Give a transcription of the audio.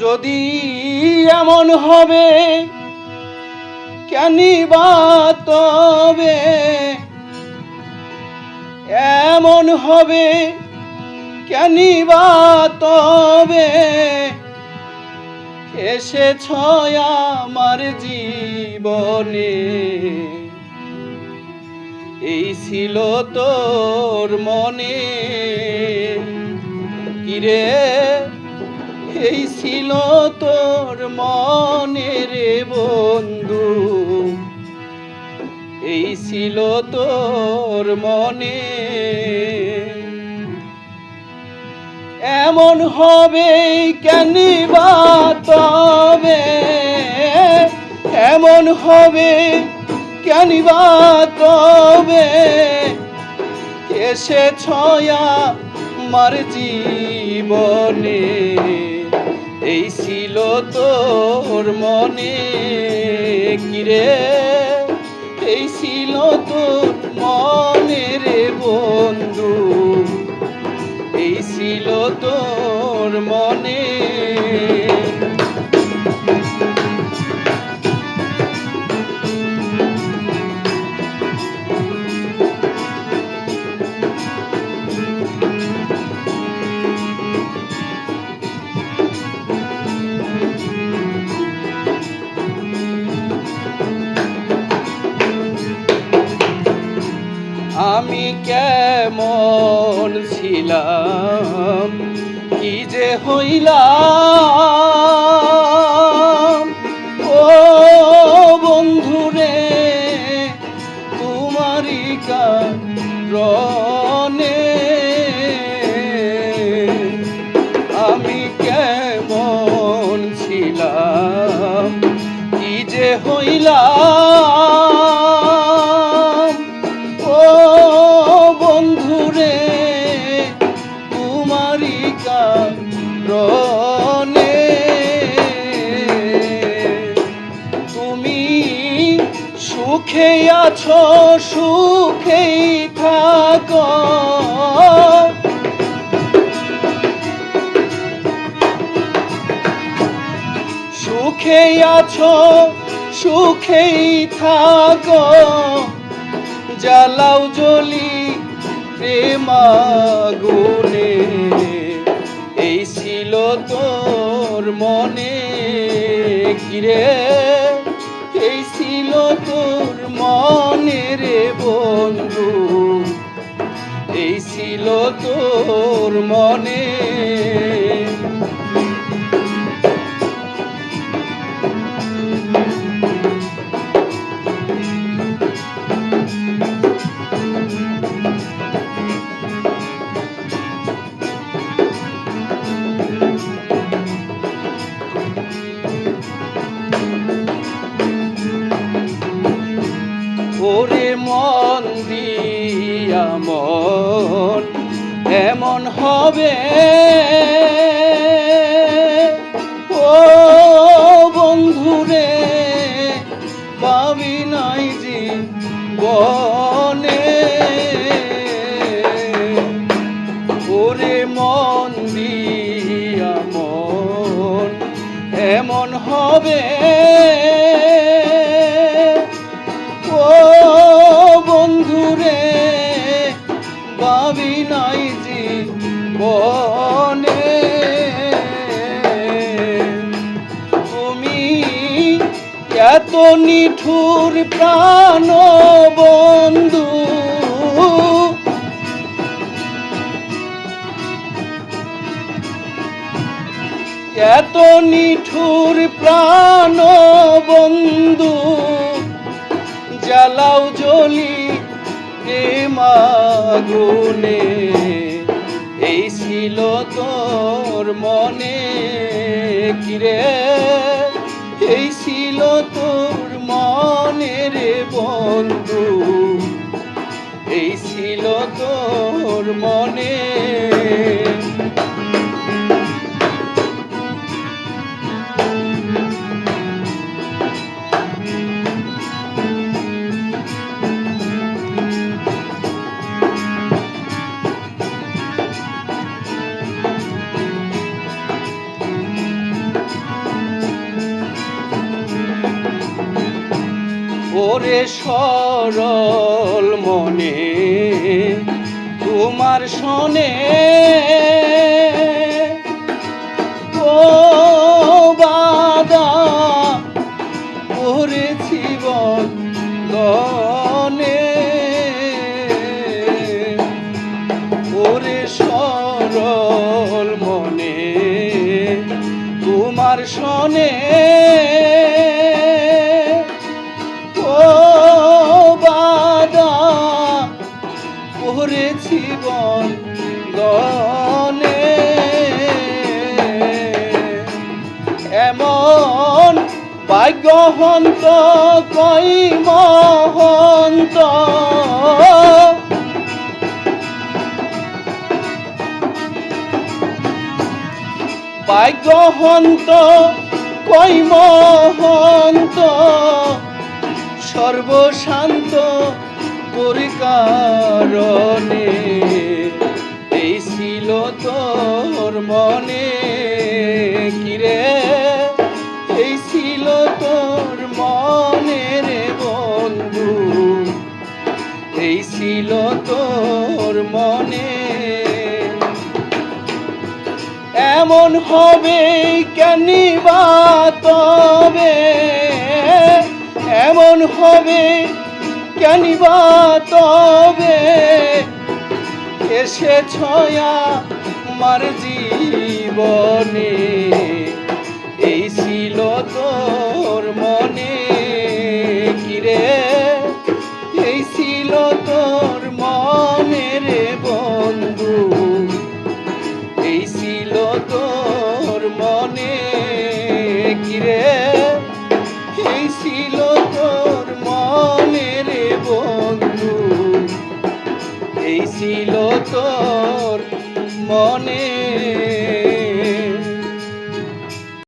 যদি এমন হবে, কেনি বা তবে? এমন হবে, কেনি বা তবে? এসেছ আমার জীবনে। এই ছিল তোর মনে। কিরে এই ছিল তোর মনে রে বন্ধু। এই ছিল তোর মনে। এমন হবে কেন বা তবে? এমন হবে কেন বা তবে? এসে ছয়া মার জীবনে। এই ছিল তোর মনে কিরে? এই ছিল তোর আমি কেমন ছিলাম? কি যে হইলাম? ও বন্ধুরে, তোমারই কারণে আমি কেমন ছিলাম? কি যে হইলাম? সুখে আছো, সুখেই থাকো। সুখে আছো, সুখেই থাকো। জ্বালাও জলি প্রেমাগুনে এই ছিল তোর মনে, কিরে? রে বন্ধু এই ছিল তোর মনে। দিয়া মন, এমন হবে। ও বন্ধুরে, পাবি নাই জীবনে। ওরে মন দিয়া মন, এমন হবে। ও বন্ধুরে পাবি নাই জীবনে। তুমি এত নিঠুর প্রাণ বন্ধু। এত নিঠুর প্রাণ বন্ধু। জ্বালাও জলি প্রেমাগুনে এই ছিল তোর মনে কিরে? এই ছিল তোর মনে রে বন্ধু, এই ছিল তোর মনে ওরে সরল মনে তোমার শোনে। ও বাদা পড়েছি বন্ধনে। ওরে সরল মনে তোমার শোনে। এমন ভাগ্যহন্ত কই মহন্ত। ভাগ্যহন্ত কই মহন্ত। সর্বশান্ত তোর কারণে এই ছিল তোর মনে কিরে? এই ছিল তোর মনে রে বন্ধু। এই ছিল তোর মনে। এমন হবে কেনিবা তবে? এমন হবে কেনিবা তবে? এসে ছয়া মার জীবনে। ছিল তোর মনে।